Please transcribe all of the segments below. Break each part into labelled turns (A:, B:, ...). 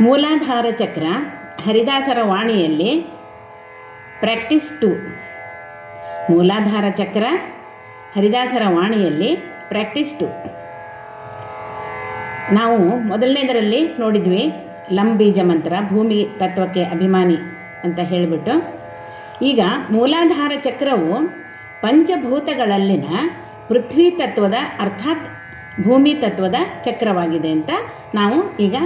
A: ಮೂಲಾಧಾರ ಚಕ್ರ, ಹರಿದಾಸರ ವಾಣಿಯಲ್ಲಿ practice to ಮೂಲಾಧಾರ ಚಕ್ರ, ಹರಿದಾಸರ ವಾಣಿಯಲ್ಲಿ practice to ನಾವು ಮೊದಲನೇದರಲ್ಲಿ ನೋಡಿದ್ವಿ, ಲಂಬೀಜ ಮಂತ್ರ, ಭೂಮಿ ತತ್ವಕ್ಕೆ ಅಭಿಮಾನಿ ಅಂತ ಹೇಳಿಬಿಟ್ಟು. ಈಗ ಮೂಲಾಧಾರ ಚಕ್ರವು ಪಂಚಭೂತಗಳಲ್ಲಿನ ಪೃಥ್ವಿ ತತ್ವದ, ಅರ್ಥಾತ್ ಭೂಮಿ ತತ್ವದ ಚಕ್ರವಾಗಿದೆ ಅಂತ ನಾವು ಈಗ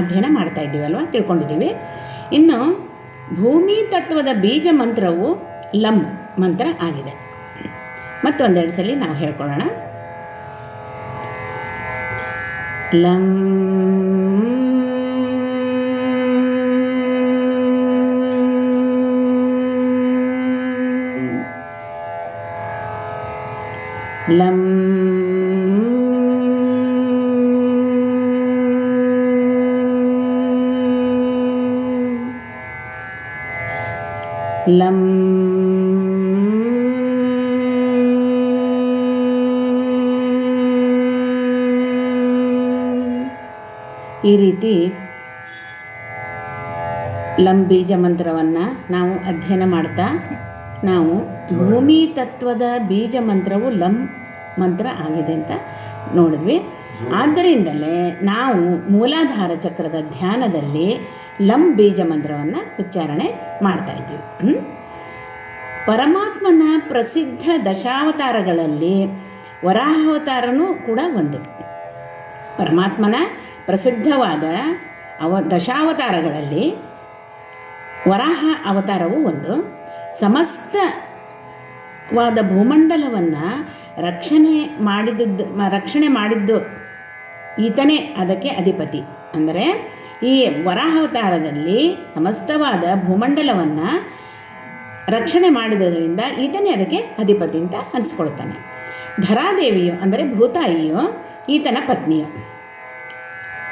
A: ಅಧ್ಯಯನ ಮಾಡ್ತಾ ಇದ್ದೀವಲ್ವ ತಿಳ್ಕೊಂಡಿದ್ದೀವಿ. ಇನ್ನು ಭೂಮಿ ತತ್ವದ ಬೀಜ ಮಂತ್ರವು ಲಂ ಮಂತ್ರ ಆಗಿದೆ. ಮತ್ತೊಂದೆರಡು ಸಲ ನಾವು ಹೇಳ್ಕೊಳ್ಳೋಣ. ಲಂ ಲಂ ಲಂ ಈ ರೀತಿ ಲಂ ಬೀಜ ಮಂತ್ರವನ್ನು ನಾವು ಅಧ್ಯಯನ ಮಾಡ್ತಾ ನಾವು ಭೂಮಿ ತತ್ವದ ಬೀಜ ಮಂತ್ರವು ಲಂ ಮಂತ್ರ ಆಗಿದೆ ಅಂತ ನೋಡಿದ್ವಿ. ಆದ್ದರಿಂದಲೇ ನಾವು ಮೂಲಾಧಾರ ಚಕ್ರದ ಧ್ಯಾನದಲ್ಲಿ ಲಂ ಬೀಜ ಮಂತ್ರವನ್ನು ಉಚ್ಚಾರಣೆ ಮಾಡ್ತಾ ಇದ್ದೀವಿ. ಪರಮಾತ್ಮನ ಪ್ರಸಿದ್ಧ ದಶಾವತಾರಗಳಲ್ಲಿ ವರಾಹಾವತಾರನೂ ಕೂಡ ಒಂದು. ಪರಮಾತ್ಮನ ಪ್ರಸಿದ್ಧವಾದ ಅವ, ದಶಾವತಾರಗಳಲ್ಲಿ ವರಾಹ ಅವತಾರವು ಒಂದು. ಸಮಸ್ತವಾದ ಭೂಮಂಡಲವನ್ನು ರಕ್ಷಣೆ ಮಾಡಿದ್ದು ರಕ್ಷಣೆ ಮಾಡಿದ್ದು ಈತನೇ ಅದಕ್ಕೆ ಅಧಿಪತಿ. ಅಂದರೆ ಈ ವರಾಹಾವತಾರದಲ್ಲಿ ಸಮಸ್ತವಾದ ಭೂಮಂಡಲವನ್ನು ರಕ್ಷಣೆ ಮಾಡಿದ್ರಿಂದ ಈತನೇ ಅದಕ್ಕೆ ಅಧಿಪತಿ ಅಂತ ಅನಿಸ್ಕೊಳ್ತಾನೆ. ಧರಾದೇವಿಯು ಅಂದರೆ ಭೂತಾಯಿಯು, ಈತನ ಪತ್ನಿಯು.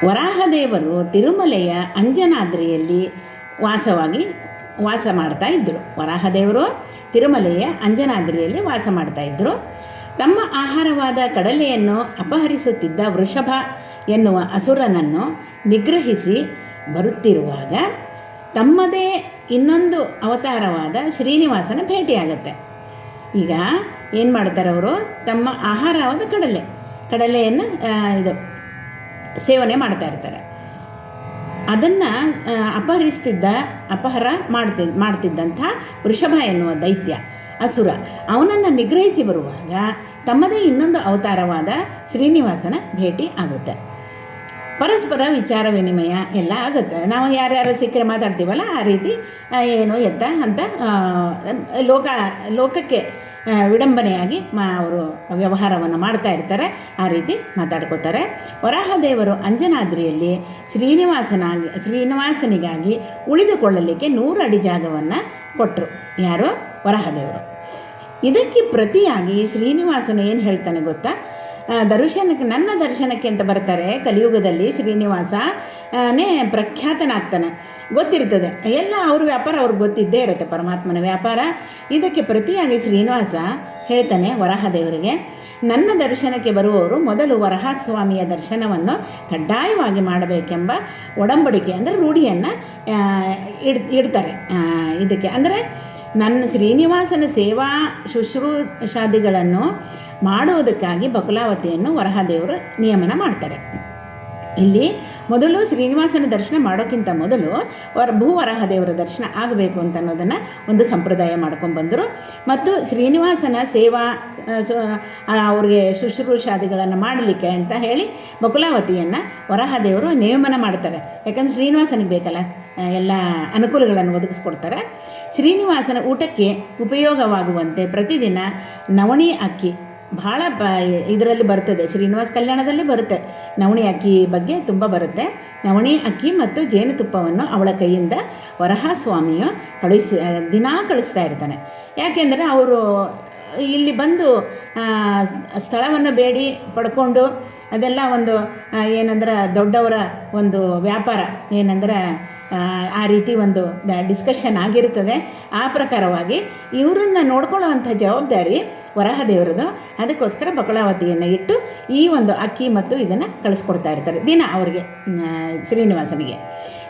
A: ವರಾಹದೇವರು ತಿರುಮಲೆಯ ಅಂಜನಾದ್ರಿಯಲ್ಲಿ ವಾಸವಾಗಿ ವಾಸ ಮಾಡ್ತಾ ಇದ್ದರು ವರಾಹದೇವರು ತಿರುಮಲೆಯ ಅಂಜನಾದ್ರಿಯಲ್ಲಿ ವಾಸ ಮಾಡ್ತಾ ಇದ್ದರು ತಮ್ಮ ಆಹಾರವಾದ ಕಡಲೆಯನ್ನು ಅಪಹರಿಸುತ್ತಿದ್ದ ವೃಷಭ ಎನ್ನುವ ಅಸುರನನ್ನು ನಿಗ್ರಹಿಸಿ ಬರುತ್ತಿರುವಾಗ ತಮ್ಮದೇ ಇನ್ನೊಂದು ಅವತಾರವಾದ ಶ್ರೀನಿವಾಸನ ಭೇಟಿಯಾಗತ್ತೆ. ಈಗ ಏನು ಮಾಡ್ತಾರೆ ಅವರು? ತಮ್ಮ ಆಹಾರವಾದ ಕಡಲೆ, ಕಡಲೆಯನ್ನು ಇದು ಸೇವನೆ ಮಾಡ್ತಾ ಇರ್ತಾರೆ. ಅದನ್ನು ಅಪಹರಿಸ್ತಿದ್ದ, ಅಪಹರ ಮಾಡ್ತಿ, ಮಾಡ್ತಿದ್ದಂಥ ವೃಷಭ ಎನ್ನುವ ದೈತ್ಯ ಅಸುರ, ಅವನನ್ನು ನಿಗ್ರಹಿಸಿ ಬರುವಾಗ ತಮ್ಮದೇ ಇನ್ನೊಂದು ಅವತಾರವಾದ ಶ್ರೀನಿವಾಸನ ಭೇಟಿ ಆಗುತ್ತೆ. ಪರಸ್ಪರ ವಿಚಾರ ವಿನಿಮಯ ಎಲ್ಲ ಆಗುತ್ತೆ. ನಾವು ಯಾರ್ಯಾರು ಸಿಕ್ಕರೆ ಮಾತಾಡ್ತೀವಲ್ಲ, ಆ ರೀತಿ ಏನು ಎತ್ತ ಅಂತ ಲೋಕ, ಲೋಕಕ್ಕೆ ವಿಡಂಬನೆಯಾಗಿ ಮಾ, ಅವರು ವ್ಯವಹಾರವನ್ನು ಮಾಡ್ತಾ ಇರ್ತಾರೆ, ಆ ರೀತಿ ಮಾತಾಡ್ಕೋತಾರೆ. ವರಾಹದೇವರು ಅಂಜನಾದ್ರಿಯಲ್ಲಿ ಶ್ರೀನಿವಾಸನಾಗಿ, ಶ್ರೀನಿವಾಸನಿಗಾಗಿ ಉಳಿದುಕೊಳ್ಳಲಿಕ್ಕೆ ನೂರು ಅಡಿ ಜಾಗವನ್ನು ಕೊಟ್ಟರು ಯಾರು? ವರಾಹದೇವರು. ಇದಕ್ಕೆ ಪ್ರತಿಯಾಗಿ ಶ್ರೀನಿವಾಸನು ಏನು ಹೇಳ್ತಾನೆ ಗೊತ್ತಾ? ದರ್ಶನಕ್ಕೆ ನನ್ನ ದರ್ಶನಕ್ಕೆ ಅಂತ ಬರ್ತಾರೆ ಕಲಿಯುಗದಲ್ಲಿ ಶ್ರೀನಿವಾಸ ನೇ ಪ್ರಖ್ಯಾತನಾಗ್ತಾನೆ. ಗೊತ್ತಿರ್ತದೆ. ಎಲ್ಲ ಅವ್ರ ವ್ಯಾಪಾರ ಅವ್ರಿಗೆ ಗೊತ್ತಿದ್ದೇ ಇರುತ್ತೆ, ಪರಮಾತ್ಮನ ವ್ಯಾಪಾರ. ಇದಕ್ಕೆ ಪ್ರತಿಯಾಗಿ ಶ್ರೀನಿವಾಸ ಹೇಳ್ತಾನೆ ವರಹದೇವರಿಗೆ, ನನ್ನ ದರ್ಶನಕ್ಕೆ ಬರುವವರು ಮೊದಲು ವರಹಸ್ವಾಮಿಯ ದರ್ಶನವನ್ನು ಕಡ್ಡಾಯವಾಗಿ ಮಾಡಬೇಕೆಂಬ ಒಡಂಬಡಿಕೆ, ಅಂದರೆ ರೂಢಿಯನ್ನು ಇಡ್ ಇಡ್ತಾರೆ. ಇದಕ್ಕೆ, ಅಂದರೆ ನನ್ನ ಶ್ರೀನಿವಾಸನ ಸೇವಾ ಶುಶ್ರೂಷಾದಿಗಳನ್ನು ಮಾಡುವುದಕ್ಕಾಗಿ ಬಕುಲಾವತಿಯನ್ನು ವರಹದೇವರು ನಿಯಮನ ಮಾಡ್ತಾರೆ. ಇಲ್ಲಿ ಮೊದಲು ಶ್ರೀನಿವಾಸನ ದರ್ಶನ ಮಾಡೋಕ್ಕಿಂತ ಮೊದಲು ವರ ಭೂವರಾಹ ದೇವರ ದರ್ಶನ ಆಗಬೇಕು ಅಂತ ಅನ್ನೋದನ್ನು ಒಂದು ಸಂಪ್ರದಾಯ ಮಾಡ್ಕೊಂಡು ಮತ್ತು ಶ್ರೀನಿವಾಸನ ಸೇವಾ ಅವ್ರಿಗೆ ಶುಶ್ರೂಷಾದಿಗಳನ್ನು ಮಾಡಲಿಕ್ಕೆ ಅಂತ ಹೇಳಿ ಬಕುಲಾವತಿಯನ್ನು ವರಾಹದೇವರು ನೇಮನ ಮಾಡ್ತಾರೆ. ಯಾಕಂದ್ರೆ ಶ್ರೀನಿವಾಸನಿಗೆ ಬೇಕಲ್ಲ ಎಲ್ಲ ಅನುಕೂಲಗಳನ್ನು ಒದಗಿಸ್ಕೊಡ್ತಾರೆ. ಶ್ರೀನಿವಾಸನ ಊಟಕ್ಕೆ ಉಪಯೋಗವಾಗುವಂತೆ ಪ್ರತಿದಿನ ನವಣಿ ಅಕ್ಕಿ ಭಾಳ ಬ, ಇದರಲ್ಲಿ ಬರ್ತದೆ. ಶ್ರೀನಿವಾಸ ಕಲ್ಯಾಣದಲ್ಲಿ ಬರುತ್ತೆ. ನವಣಿ ಅಕ್ಕಿ ಬಗ್ಗೆ ತುಂಬ ಬರುತ್ತೆ. ನವಣಿ ಅಕ್ಕಿ ಮತ್ತು ಜೇನುತುಪ್ಪವನ್ನು ಅವಳ ಕೈಯಿಂದ ವರಹ ಸ್ವಾಮಿಯು ಕಳುಹಿಸಿ, ದಿನಾ ಕಳಿಸ್ತಾ ಇರ್ತಾನೆ. ಯಾಕೆಂದರೆ ಅವರು ಇಲ್ಲಿ ಬಂದು ಸ್ಥಳವನ್ನು ಬೇಡಿ ಪಡ್ಕೊಂಡು ಅದೆಲ್ಲ ಒಂದು ಏನಂದ್ರೆ ದೊಡ್ಡವರ ಒಂದು ವ್ಯಾಪಾರ ಏನಂದ್ರೆ ಆ, ರೀತಿ ಒಂದು ಡಿಸ್ಕಷನ್ ಆಗಿರುತ್ತದೆ ಆ ಪ್ರಕಾರವಾಗಿ ಇವರನ್ನ ನೋಡ್ಕೊಳ್ಳುವಂಥ ಜವಾಬ್ದಾರಿ ವರಹದೇವರದು. ಅದಕ್ಕೋಸ್ಕರ ಬಕಳಾವತಿಯನ್ನು ಇಟ್ಟು ಈ ಒಂದು ಅಕ್ಕಿ ಮತ್ತು ಇದನ್ನು ಕಳಿಸ್ಕೊಡ್ತಾ ಇರ್ತಾರೆ. ದಿನ ಅವರಿಗೆ ಶ್ರೀನಿವಾಸನಿಗೆ.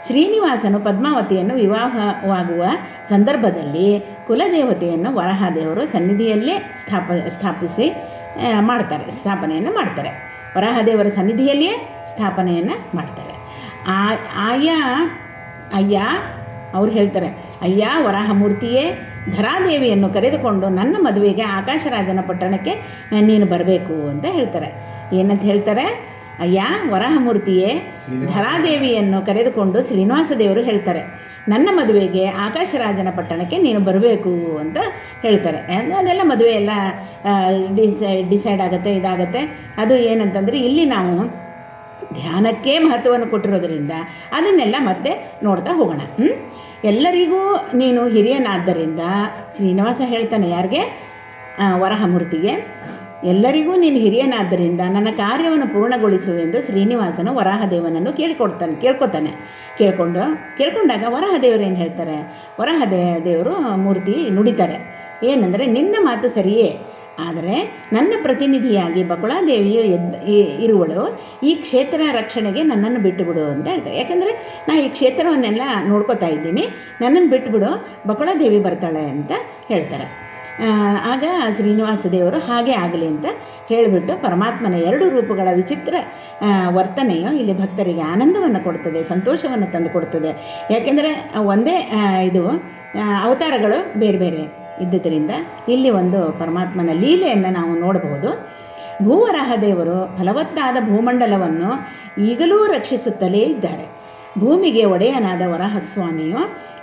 A: ಶ್ರೀನಿವಾಸನು ಪದ್ಮಾವತಿಯನ್ನು ವಿವಾಹವಾಗುವ ಸಂದರ್ಭದಲ್ಲಿ ಕುಲದೇವತೆಯನ್ನು ವರಹದೇವರು ಸನ್ನಿಧಿಯಲ್ಲೇ ಸ್ಥಾಪ ಸ್ಥಾಪಿಸಿ ಮಾಡ್ತಾರೆ ಸ್ಥಾಪನೆಯನ್ನು ಮಾಡ್ತಾರೆ. ವರಹದೇವರ ಸನ್ನಿಧಿಯಲ್ಲಿಯೇ ಸ್ಥಾಪನೆಯನ್ನು ಮಾಡ್ತಾರೆ. ಆ, ಆಯಾ, ಅಯ್ಯ, ಅವ್ರು ಹೇಳ್ತಾರೆ, ಅಯ್ಯ, ವರಾಹಮೂರ್ತಿಯೇ, ಧರಾದೇವಿಯನ್ನು ಕರೆದುಕೊಂಡು ನನ್ನ ಮದುವೆಗೆ ಆಕಾಶರಾಜನ ಪಟ್ಟಣಕ್ಕೆ ನೀನು ಬರಬೇಕು ಅಂತ ಹೇಳ್ತಾರೆ. ಏನಂತ ಹೇಳ್ತಾರೆ? ಅಯ್ಯ ವರಾಹಮೂರ್ತಿಯೇ ಧರಾದೇವಿಯನ್ನು ಕರೆದುಕೊಂಡು ಶ್ರೀನಿವಾಸ ದೇವರು ಹೇಳ್ತಾರೆ. ನನ್ನ ಮದುವೆಗೆ ಆಕಾಶರಾಜನ ಪಟ್ಟಣಕ್ಕೆ ನೀನು ಬರಬೇಕು ಅಂತ ಹೇಳ್ತಾರೆ. ಅದೆಲ್ಲ ಮದುವೆ ಎಲ್ಲ ಡಿಸೈ ಡಿಸೈಡ್ ಆಗುತ್ತೆ ಇದಾಗುತ್ತೆ. ಅದು ಏನಂತಂದರೆ ಇಲ್ಲಿ ನಾವು ಧ್ಯಾನಕ್ಕೆ ಮಹತ್ವವನ್ನು ಕೊಟ್ಟಿರೋದ್ರಿಂದ ಅದನ್ನೆಲ್ಲ ಮತ್ತೆ ನೋಡ್ತಾ ಹೋಗೋಣ? ಎಲ್ಲರಿಗೂ ನೀನು ಹಿರಿಯನಾದ್ದರಿಂದ ಶ್ರೀನಿವಾಸ ಹೇಳ್ತಾನೆ ಯಾರಿಗೆ? ವರಹಮೂರ್ತಿಗೆ. ಎಲ್ಲರಿಗೂ ನೀನು ಹಿರಿಯನಾದ್ದರಿಂದ ನನ್ನ ಕಾರ್ಯವನ್ನು ಪೂರ್ಣಗೊಳಿಸು ಎಂದು ಶ್ರೀನಿವಾಸನು ವರಾಹದೇವನನ್ನು ಕೇಳಿಕೊಡ್ತಾನೆ, ಕೇಳ್ಕೊತಾನೆ. ಕೇಳ್ಕೊಂಡು, ಕೇಳ್ಕೊಂಡಾಗ ವರಾಹದೇವರು ಏನು ಹೇಳ್ತಾರೆ? ವರಾಹದೇ ದೇವರು ಮೂರ್ತಿ ನುಡಿತಾರೆ. ಏನಂದರೆ, ನಿನ್ನ ಮಾತು ಸರಿಯೇ, ಆದರೆ ನನ್ನ ಪ್ರತಿನಿಧಿಯಾಗಿ ಬಕುಳಾದೇವಿಯು ಎದ್ ಇರುವಳು, ಈ ಕ್ಷೇತ್ರ ರಕ್ಷಣೆಗೆ ನನ್ನನ್ನು ಬಿಟ್ಟುಬಿಡು ಅಂತ ಹೇಳ್ತಾರೆ. ಯಾಕಂದರೆ, ನಾ ಈ ಕ್ಷೇತ್ರವನ್ನೆಲ್ಲ ನೋಡ್ಕೋತಾ ಇದ್ದೀನಿ, ನನ್ನನ್ನು ಬಿಟ್ಟುಬಿಡು ಬಕುಳಾದೇವಿ ಬರ್ತಾಳೆ ಅಂತ ಹೇಳ್ತಾರೆ. ಆಗ ಶ್ರೀನಿವಾಸ ದೇವರು ಹಾಗೆ ಆಗಲಿ ಅಂತ ಹೇಳಿಬಿಟ್ಟು ಪರಮಾತ್ಮನ ಎರಡು ರೂಪಗಳ ವಿಚಿತ್ರ ವರ್ತನೆಯು ಇಲ್ಲಿ ಭಕ್ತರಿಗೆ ಆನಂದವನ್ನು ಕೊಡ್ತದೆ, ಸಂತೋಷವನ್ನು ತಂದು ಕೊಡ್ತದೆ. ಯಾಕೆಂದರೆ ಒಂದೇ ಇದು ಅವತಾರಗಳು ಬೇರೆ ಬೇರೆ ಇದ್ದುದರಿಂದ ಇಲ್ಲಿ ಒಂದು ಪರಮಾತ್ಮನ ಲೀಲೆಯನ್ನು ನಾವು ನೋಡಬಹುದು. ಭೂವರಾಹ ದೇವರು ಫಲವತ್ತಾದ ಭೂಮಂಡಲವನ್ನು ಈಗಲೂ ರಕ್ಷಿಸುತ್ತಲೇ ಇದ್ದಾರೆ. ಭೂಮಿಗೆ ಒಡೆಯನಾದ ವರಹಸ್ವಾಮಿಯು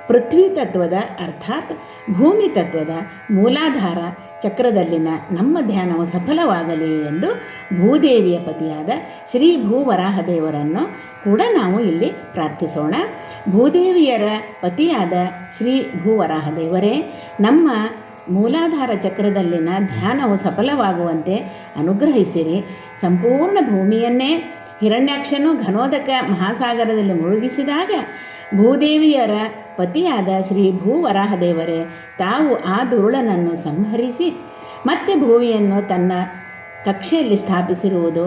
A: ಪೃಥ್ವಿ ತತ್ವದ ಅರ್ಥಾತ್ ಭೂಮಿ ತತ್ವದ ಮೂಲಾಧಾರ ಚಕ್ರದಲ್ಲಿನ ನಮ್ಮ ಧ್ಯಾನವು ಸಫಲವಾಗಲಿ ಎಂದು ಭೂದೇವಿಯ ಪತಿಯಾದ ಶ್ರೀ ಭೂವರಾಹದೇವರನ್ನು ಕೂಡ ನಾವು ಇಲ್ಲಿ ಪ್ರಾರ್ಥಿಸೋಣ. ಭೂದೇವಿಯರ ಪತಿಯಾದ ಶ್ರೀ ಭೂವರಾಹದೇವರೇ ನಮ್ಮ ಮೂಲಾಧಾರ ಚಕ್ರದಲ್ಲಿನ ಧ್ಯಾನವು ಸಫಲವಾಗುವಂತೆ ಅನುಗ್ರಹಿಸಿರಿ. ಸಂಪೂರ್ಣ ಭೂಮಿಯನ್ನೇ ಹಿರಣ್ಯಾಕ್ಷನು ಘನೋದಕ ಮಹಾಸಾಗರದಲ್ಲಿ ಮುಳುಗಿಸಿದಾಗ ಭೂದೇವಿಯರ ಪತಿಯಾದ ಶ್ರೀ ಭೂವರಾಹದೇವರೇ, ತಾವು ಆ ದುರುಳನನ್ನು ಸಂಹರಿಸಿ ಮತ್ತೆ ಭೂಮಿಯನ್ನು ತನ್ನ ಕಕ್ಷೆಯಲ್ಲಿ ಸ್ಥಾಪಿಸಿರುವುದು.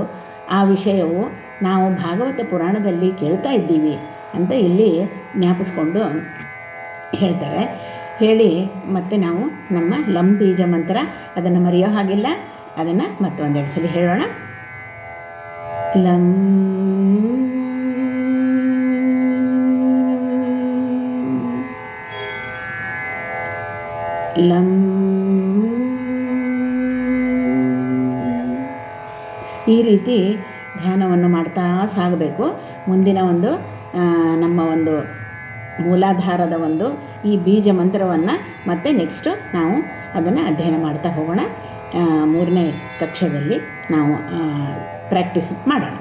A: ಆ ವಿಷಯವು ನಾವು ಭಾಗವತ ಪುರಾಣದಲ್ಲಿ ಕೇಳ್ತಾ ಇದ್ದೀವಿ ಅಂತ ಇಲ್ಲಿ ಜ್ಞಾಪಿಸ್ಕೊಂಡು ಹೇಳ್ತಾರೆ. ಹೇಳಿ, ಮತ್ತೆ ನಾವು ನಮ್ಮ ಲಂಬೀಜ ಮಂತ್ರ ಅದನ್ನು ಮರೆಯೋ ಹಾಗಿಲ್ಲ. ಅದನ್ನು ಮತ್ತೊಂದೆರಡು ಸಲ ಹೇಳೋಣ. ಲಂ. ಲಂ. ಈ ರೀತಿ ಧ್ಯಾನವನ್ನು ಮಾಡ್ತಾ ಸಾಗಬೇಕು. ಮುಂದಿನ ಒಂದು ನಮ್ಮ ಒಂದು ಮೂಲಾಧಾರದ ಒಂದು ಈ ಬೀಜ ಮಂತ್ರವನ್ನು ಮತ್ತೆ ನೆಕ್ಸ್ಟು ನಾವು ಅದನ್ನು ಅಧ್ಯಯನ ಮಾಡ್ತಾ ಹೋಗೋಣ. ಮೂರನೇ ಕಕ್ಷದಲ್ಲಿ ನಾವು ಪ್ರಾಕ್ಟೀಸ್ ಮಾಡೋಣ.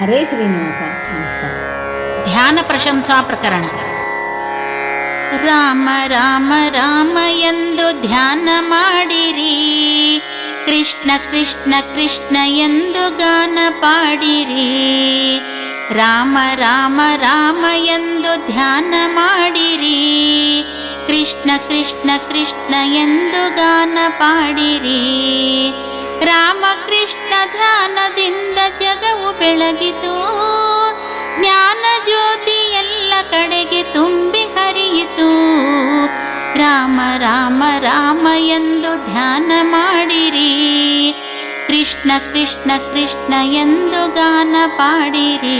A: ಹರೇ ಶ್ರೀನಿವಾಸ, ನಮಸ್ಕಾರ.
B: ಧ್ಯಾನ ಪ್ರಶಂಸಾ ಪ್ರಕರಣ ರಾಮ ರಾಮ ರಾಮ ಎಂದು ಧ್ಯಾನ ಮಾಡಿರಿ. ಕೃಷ್ಣ ಕೃಷ್ಣ ಕೃಷ್ಣ ಎಂದು ಗಾನ ಪಾಡಿರಿ. ರಾಮ ರಾಮ ರಾಮ ಎಂದು ಧ್ಯಾನ ಮಾಡಿರಿ. ಕೃಷ್ಣ ಕೃಷ್ಣ ಕೃಷ್ಣ ಎಂದು ಗಾನ ಪಾಡಿರಿ. ರಾಮ ಕೃಷ್ಣ ಧ್ಯಾನದಿಂದ ಜಗವು ಬೆಳಗಿತು. ಜ್ಞಾನ ಜ್ಯೋತಿ ಎಲ್ಲ ಕಡೆಗೆ ತುಂಬಿ ಹರಿಯಿತು. ರಾಮ ರಾಮ ರಾಮ ಎಂದು ಧ್ಯಾನ ಮಾಡಿರಿ. ಕೃಷ್ಣ ಕೃಷ್ಣ ಕೃಷ್ಣ ಎಂದು ಗಾನ ಪಾಡಿರಿ.